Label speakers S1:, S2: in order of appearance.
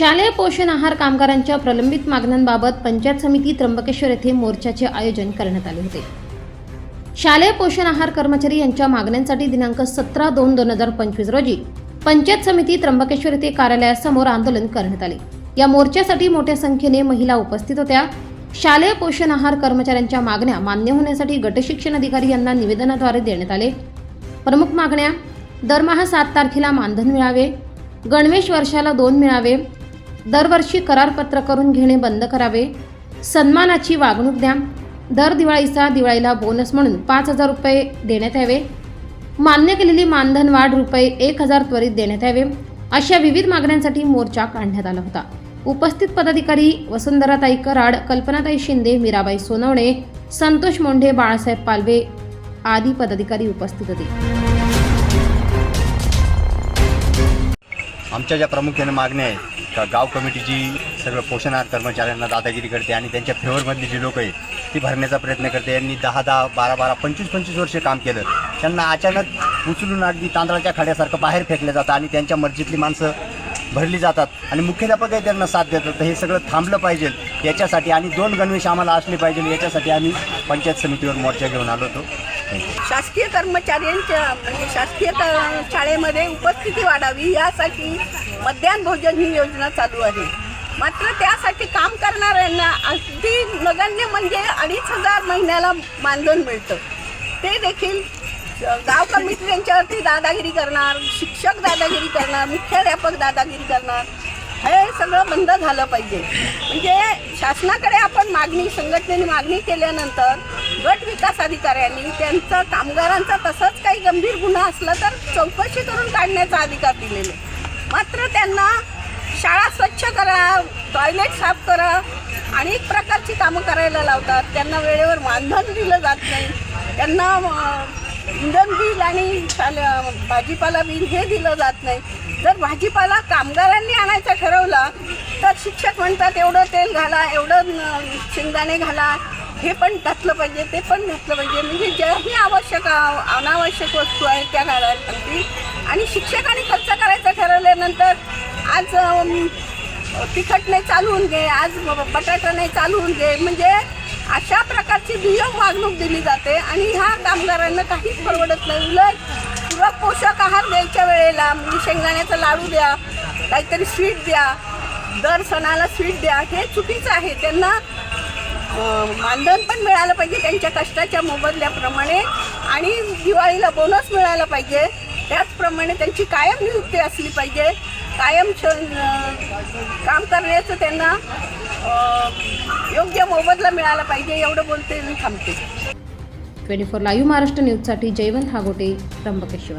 S1: शालेय पोषण आहार कामगारांच्या प्रलंबित मागण्यांबाबत पंचायत समिती त्र्यंबकेश्वर येथे मोर्चाचे आयोजन करण्यात आले होते. शालेय पोषण आहार कर्मचारी यांच्या मागण्यांसाठी दिनांक सतरा दोन दोन हजार पंचवीस रोजी पंचायत समिती त्र्यंबकेश्वर येथे कार्यालयासमोर आंदोलन करण्यात आले. या मोर्चासाठी मोठ्या संख्येने महिला उपस्थित होत्या. शालेय पोषण आहार कर्मचाऱ्यांच्या मागण्या मान्य होण्यासाठी गटशिक्षण अधिकारी यांना निवेदनाद्वारे देण्यात आले. प्रमुख मागण्या दरमहा सात तारखेला मानधन मिळावे गणवेश वर्षाला दोन मिळावे दरवर्षी करारपत्र करून घेणे बंद करावे. सन्मानाची वागणूक द्या. दर दिवाळीचा दिवाळीला बोनस म्हणून पाच हजार रुपये देण्यात यावे. मान्य केलेली मानधन वाढ रुपये एक हजार त्वरित देण्यात यावे. अशा विविध मागण्यांसाठी मोर्चा काढण्यात आला होता. उपस्थित पदाधिकारी वसुंधराताई कराड कल्पनाताई शिंदे मीराबाई सोनवणे संतोष मोंढे बाळासाहेब पालवे आदी पदाधिकारी उपस्थित होते.
S2: आमच्या ज्या प्रामुख्याने मागण्या आहेत का गाव कमिटीची सर्व पोषण कर्मचाऱ्यांना दादागिरी करते आणि त्यांच्या फेवरमधली जी लोक आहे ती भरण्याचा प्रयत्न करते. यांनी दहा दहा बारा बारा पंचवीस पंचवीस वर्ष काम केलं. त्यांना अचानक उचलून अगदी तांदळाच्या खड्यासारखं बाहेर फेकलं जातं आणि त्यांच्या मर्जीतली माणसं भरली जातात. आणि मुख्याध्यापकही त्यांना साथ देतात. तर हे सगळं थांबलं पाहिजे याच्यासाठी आणि दोन गणवेश आम्हाला असले पाहिजे याच्यासाठी आम्ही पंचायत समितीवर मोर्चा घेऊन आलो होतो.
S3: शासकीय कर्मचाऱ्यांच्या म्हणजे शासकीय क- शाळेमध्ये उपस्थिती वाढावी यासाठी मध्यान्ह भोजन ही योजना चालू आहे. मात्र त्यासाठी काम करणाऱ्यांना अगदी नगण्य म्हणजे अडीच हजार महिन्याला मानधन मिळतं. ते देखील गाव कमिटी यांच्यावरती दादागिरी करणार शिक्षक दादागिरी करणार मुख्याध्यापक दादागिरी करणार हे सगळं बंद झालं पाहिजे. म्हणजे शासनाकडे आपण मागणी संघटनेने मागणी केल्यानंतर गट विकास अधिकाऱ्यांनी त्यांचं कामगारांचा तसंच काही गंभीर गुन्हा असला तर चौकशी करून काढण्याचा अधिकार दिलेले मात्र त्यांना शाळा स्वच्छ करा टॉयलेट साफ करा अनेक प्रकारची कामं करायला लावतात. त्यांना वेळेवर मानधन दिलं जात नाही. त्यांना इंधन बिल आणि भाजीपाला बिल हे दिलं जात नाही. जर भाजीपाला कामगारांनी आणायचं शिक्षक म्हणतात एवढं तेल घाला एवढं शेंगदाणे घाला. हे पण घातलं पाहिजे ते पण घातलं पाहिजे. म्हणजे ज्याही आवश्यक अनावश्यक वस्तू आहेत त्या घालायला लागतील आणि शिक्षकांनी खर्च करायचं ठरवल्यानंतर आज तिखट नाही चालवून घे आज बटाटा नाही चालवून घे. म्हणजे अशा प्रकारची दुय्यम वागणूक दिली जाते आणि ह्या कामगारांना काहीच परवडत नाही. उलट पूरक पोषक आहार द्यायच्या वेळेला म्हणजे शेंगदाण्याचा लाडू द्या काहीतरी स्वीट द्या दर सणाला स्वीट द्या. हे चुकीचं आहे. त्यांना मानधन पण मिळालं पाहिजे त्यांच्या कष्टाच्या मोबदल्याप्रमाणे आणि दिवाळीला बोनस मिळाला पाहिजे. त्याचप्रमाणे त्यांची कायम नियुक्ती असली पाहिजे. कायम छ काम करण्याचं त्यांना योग्य मोबदला मिळाला पाहिजे. एवढं बोलते मी थांबते.
S1: ट्वेंटी फोर लाईव्ह महाराष्ट्र न्यूजसाठी जयवंत हागोटे त्र्यंबकेश्वर.